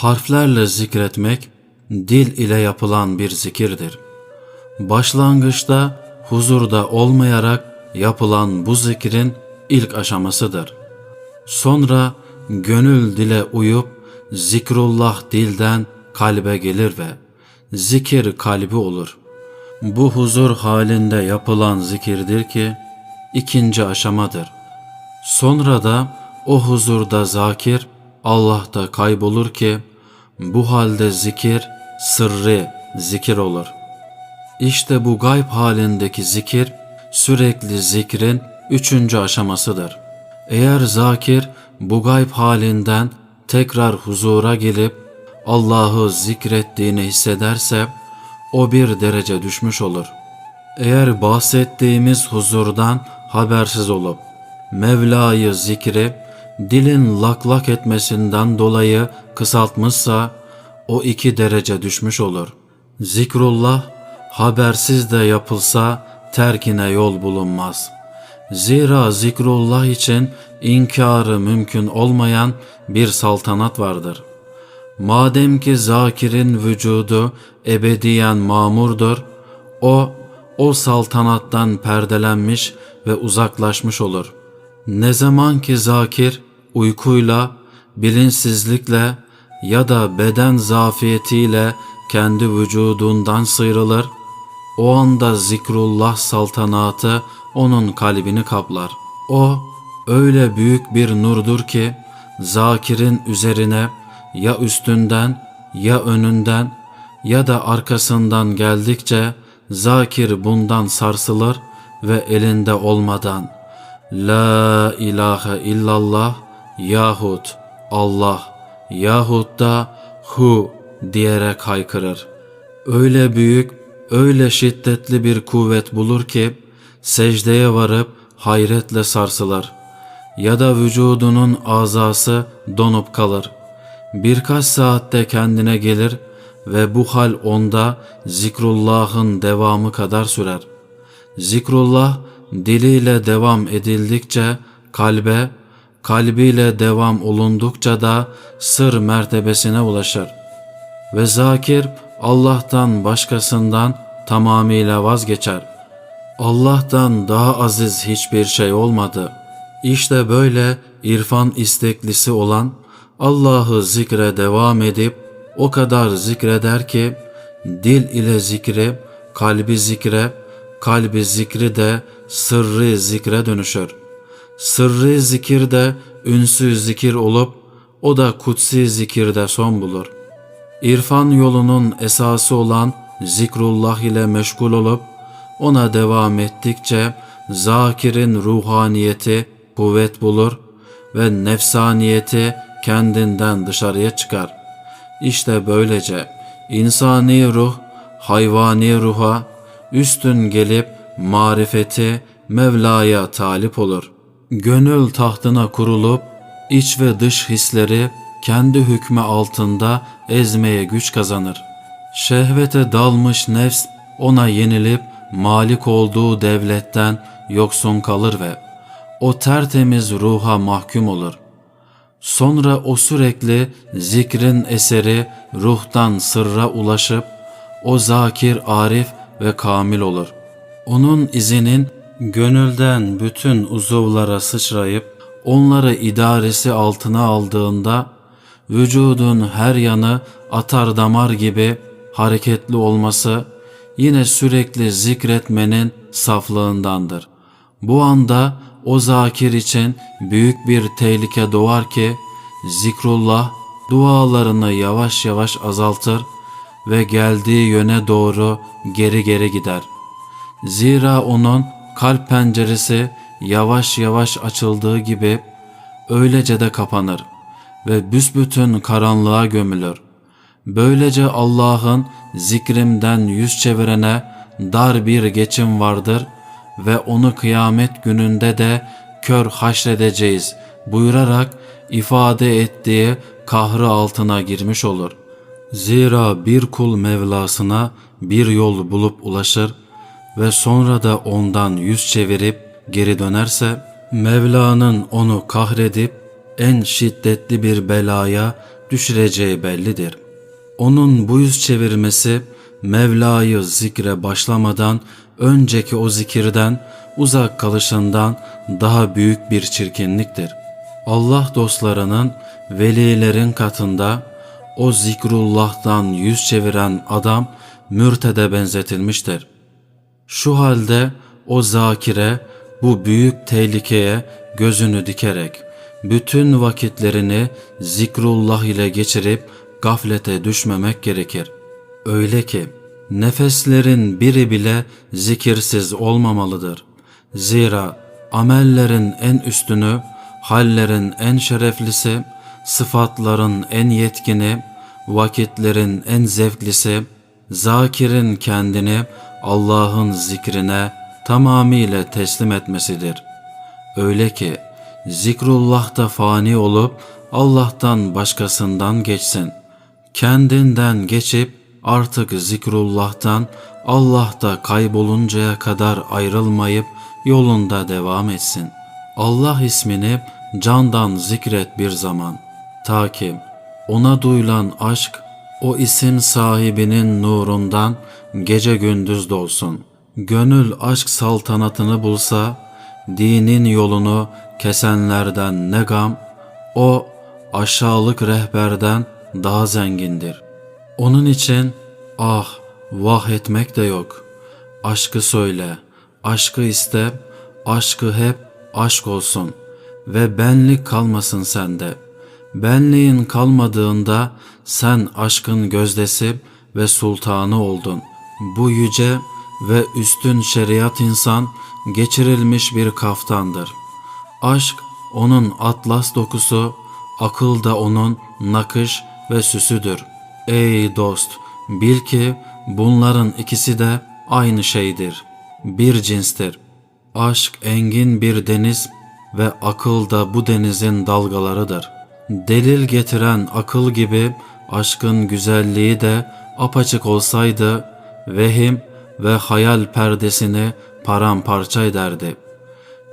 Harflerle zikretmek dil ile yapılan bir zikirdir. Başlangıçta huzurda olmayarak yapılan bu zikrin ilk aşamasıdır. Sonra gönül dile uyup zikrullah dilden kalbe gelir ve zikir kalbi olur. Bu huzur halinde yapılan zikirdir ki ikinci aşamadır. Sonra da o huzurda zakir Allah'ta kaybolur ki bu halde zikir sırrı zikir olur. İşte bu gayb halindeki zikir sürekli zikrin üçüncü aşamasıdır. Eğer zakir bu gayb halinden tekrar huzura gelip Allah'ı zikrettiğini hissederse o bir derece düşmüş olur. Eğer bahsettiğimiz huzurdan habersiz olup Mevla'yı zikri dilin lak lak etmesinden dolayı kısaltmışsa o iki derece düşmüş olur. Zikrullah habersiz de yapılsa terkine yol bulunmaz. Zira zikrullah için inkarı mümkün olmayan bir saltanat vardır. Madem ki zakirin vücudu ebediyen mamurdur, o, o saltanattan perdelenmiş ve uzaklaşmış olur. Ne zaman ki zakir uykuyla, bilinçsizlikle ya da beden zafiyetiyle kendi vücudundan sıyrılır, o anda zikrullah saltanatı onun kalbini kaplar. O öyle büyük bir nurdur ki zakirin üzerine ya üstünden ya önünden ya da arkasından geldikçe zakir bundan sarsılır ve elinde olmadan La ilahe illallah yahut Allah yahut da hu diyerek haykırır. Öyle büyük, öyle şiddetli bir kuvvet bulur ki secdeye varıp hayretle sarsılır. Ya da vücudunun azası donup kalır. Birkaç saatte kendine gelir ve bu hal onda zikrullahın devamı kadar sürer. Zikrullah diliyle devam edildikçe kalbe, kalbiyle devam olundukça da sır mertebesine ulaşır. Ve zakir Allah'tan başkasından tamamıyla vazgeçer. Allah'tan daha aziz hiçbir şey olmadı. İşte böyle irfan isteklisi olan Allah'ı zikre devam edip o kadar zikreder ki dil ile zikri, kalbi zikre, kalbi zikri de sırrı zikre dönüşür. Sırrı zikir de ünsüz zikir olup o da kutsi zikirde son bulur. İrfan yolunun esası olan zikrullah ile meşgul olup ona devam ettikçe zakirin ruhaniyeti kuvvet bulur ve nefsaniyeti kendinden dışarıya çıkar. İşte böylece insani ruh hayvani ruha üstün gelip marifeti Mevla'ya talip olur. Gönül tahtına kurulup iç ve dış hisleri kendi hükmü altında ezmeye güç kazanır. Şehvete dalmış nefs ona yenilip malik olduğu devletten yoksun kalır ve o tertemiz ruha mahkum olur. Sonra o sürekli zikrin eseri ruhtan sırra ulaşıp o zakir arif ve kamil olur. Onun izinin gönülden bütün uzuvlara sıçrayıp onları idaresi altına aldığında vücudun her yanı atar damar gibi hareketli olması yine sürekli zikretmenin saflığındandır. Bu anda o zakir için büyük bir tehlike doğar ki zikrullah dualarını yavaş yavaş azaltır ve geldiği yöne doğru geri geri gider. Zira onun kalp penceresi yavaş yavaş açıldığı gibi öylece de kapanır ve büsbütün karanlığa gömülür. Böylece Allah'ın zikrimden yüz çevirene dar bir geçim vardır ve onu kıyamet gününde de kör haşredeceğiz buyurarak ifade ettiği kahrı altına girmiş olur. Zira bir kul Mevlasına bir yol bulup ulaşır ve sonra da ondan yüz çevirip geri dönerse Mevla'nın onu kahredip en şiddetli bir belaya düşüreceği bellidir. Onun bu yüz çevirmesi Mevla'yı zikre başlamadan önceki o zikirden uzak kalışından daha büyük bir çirkinliktir. Allah dostlarının velilerin katında o zikrullah'tan yüz çeviren adam mürtede benzetilmiştir. Şu halde o zakire bu büyük tehlikeye gözünü dikerek bütün vakitlerini zikrullah ile geçirip gaflete düşmemek gerekir. Öyle ki nefeslerin biri bile zikirsiz olmamalıdır. Zira amellerin en üstünü, hallerin en şereflisi, sıfatların en yetkini, vakitlerin en zevklisi, zakirin kendini Allah'ın zikrine tamamıyla teslim etmesidir. Öyle ki zikrullah'ta fani olup Allah'tan başkasından geçsin. Kendinden geçip artık zikrullah'tan Allah'ta kayboluncaya kadar ayrılmayıp yolunda devam etsin. Allah ismini candan zikret bir zaman. Ta ki ona duyulan aşk o isim sahibinin nurundan gece gündüz dolsun. Gönül aşk saltanatını bulsa, dinin yolunu kesenlerden ne gam, o aşağılık rehberden daha zengindir. Onun için ah vah etmek de yok. Aşkı söyle, aşkı iste, aşkı hep aşk olsun ve benlik kalmasın sende. Benliğin kalmadığında sen aşkın gözdesi ve sultanı oldun. Bu yüce ve üstün şeriat insan geçirilmiş bir kaftandır. Aşk onun atlas dokusu, akıl da onun nakış ve süsüdür. Ey dost, bil ki bunların ikisi de aynı şeydir. Bir cinstir. Aşk engin bir deniz ve akıl da bu denizin dalgalarıdır. Delil getiren akıl gibi aşkın güzelliği de apaçık olsaydı vehim ve hayal perdesini paramparça ederdi.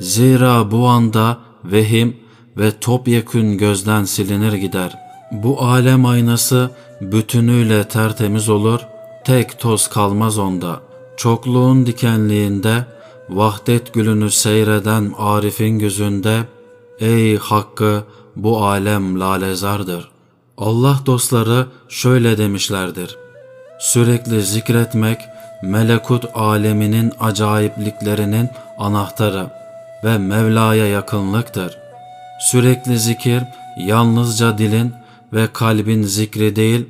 Zira bu anda vehim ve topyekün gözden silinir gider. Bu alem aynası bütünüyle tertemiz olur, tek toz kalmaz onda. Çokluğun dikenliğinde, vahdet gülünü seyreden Arif'in gözünde, ey hakkı bu alem lalezardır. Allah dostları şöyle demişlerdir. Sürekli zikretmek, melekut aleminin acayipliklerinin anahtarı ve Mevla'ya yakınlıktır. Sürekli zikir yalnızca dilin ve kalbin zikri değil,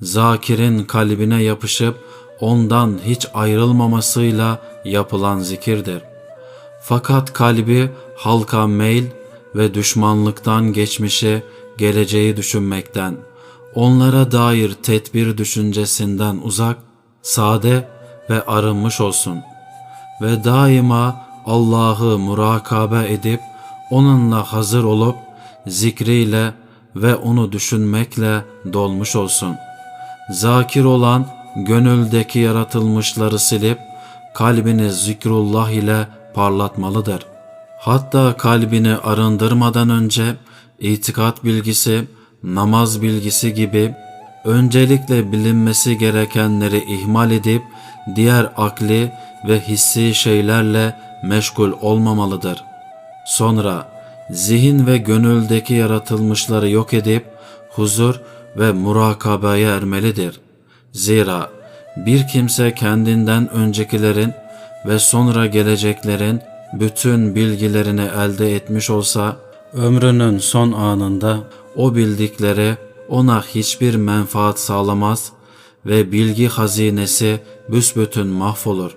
zakirin kalbine yapışıp ondan hiç ayrılmamasıyla yapılan zikirdir. Fakat kalbi halka meyl ve düşmanlıktan geçmişi, geleceği düşünmekten, onlara dair tedbir düşüncesinden uzak, sade ve arınmış olsun ve daima Allah'ı murakabe edip onunla hazır olup zikriyle ve onu düşünmekle dolmuş olsun. Zakir olan gönüldeki yaratılmışları silip kalbini zikrullah ile parlatmalıdır. Hatta kalbini arındırmadan önce itikat bilgisi, namaz bilgisi gibi öncelikle bilinmesi gerekenleri ihmal edip diğer akli ve hissi şeylerle meşgul olmamalıdır. Sonra zihin ve gönüldeki yaratılmışları yok edip huzur ve murakabeye ermelidir. Zira bir kimse kendinden öncekilerin ve sonra geleceklerin bütün bilgilerini elde etmiş olsa ömrünün son anında o bildikleri ona hiçbir menfaat sağlamaz ve bilgi hazinesi büsbütün mahvolur.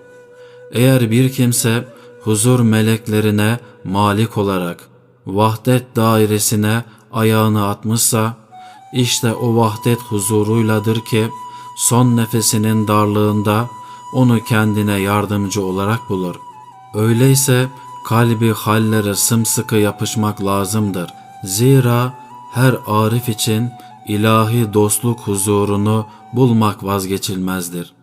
Eğer bir kimse huzur meleklerine malik olarak vahdet dairesine ayağını atmışsa işte o vahdet huzuruyladır ki son nefesinin darlığında onu kendine yardımcı olarak bulur. Öyleyse kalbi hallere sımsıkı yapışmak lazımdır. Zira her arif için ilahi dostluk huzurunu bulmak vazgeçilmezdir.